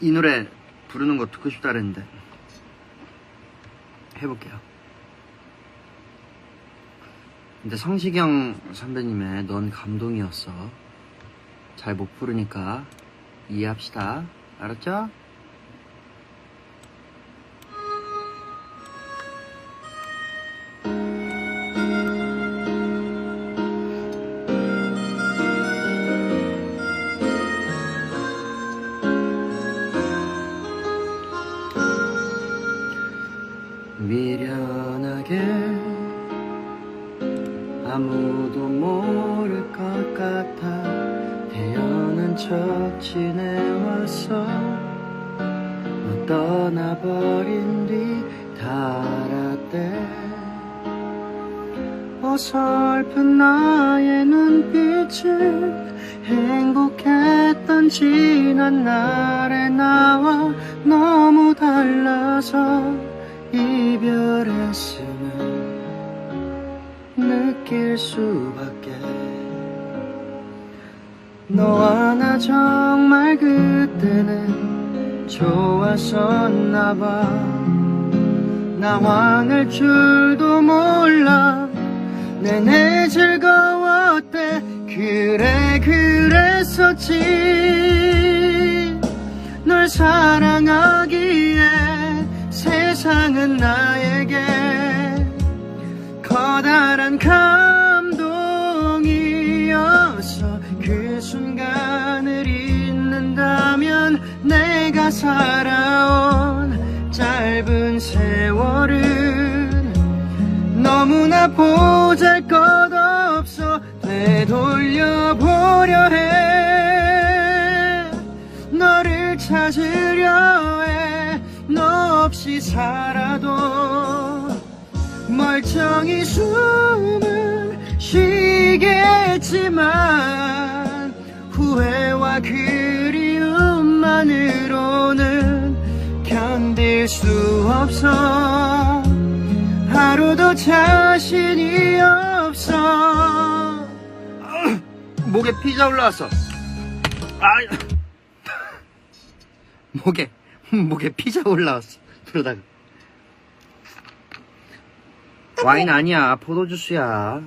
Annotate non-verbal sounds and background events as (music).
이 노래 부르는 거 듣고 싶다 그랬는데 해볼게요. 근데 성시경 선배님의 넌 감동이었어. 잘 못 부르니까 이해합시다. 알았죠? 미련하게 아무도 모를 것 같아 태어난 척 지내왔어 너 떠나버린 뒤 달았대. 어설픈 나의 눈빛은 행복했던 지난 날의 나와 너무 달라서 이별했음을 느낄 수밖에. 너와 나 정말 그때는 좋았었나봐. 나 화낼 줄도 몰라. 내내 즐거웠대. 그래 그랬었지. 널 사랑하기에 세상은 나에게 커다란 감동이었어 그 순간을 잊는다면 내가 살아온 짧은 세월은 너무나 보잘 없이 살아도 멀쩡히 숨을 쉬겠지만 후회와 그리움만으로는 견딜 수 없어. 하루도 자신이 없어. (clears throat) 목에 피자 올라왔어. 아 (clears throat) 목에 목에 피자 올라왔어 그러다가 와인 아니야. 포도주스야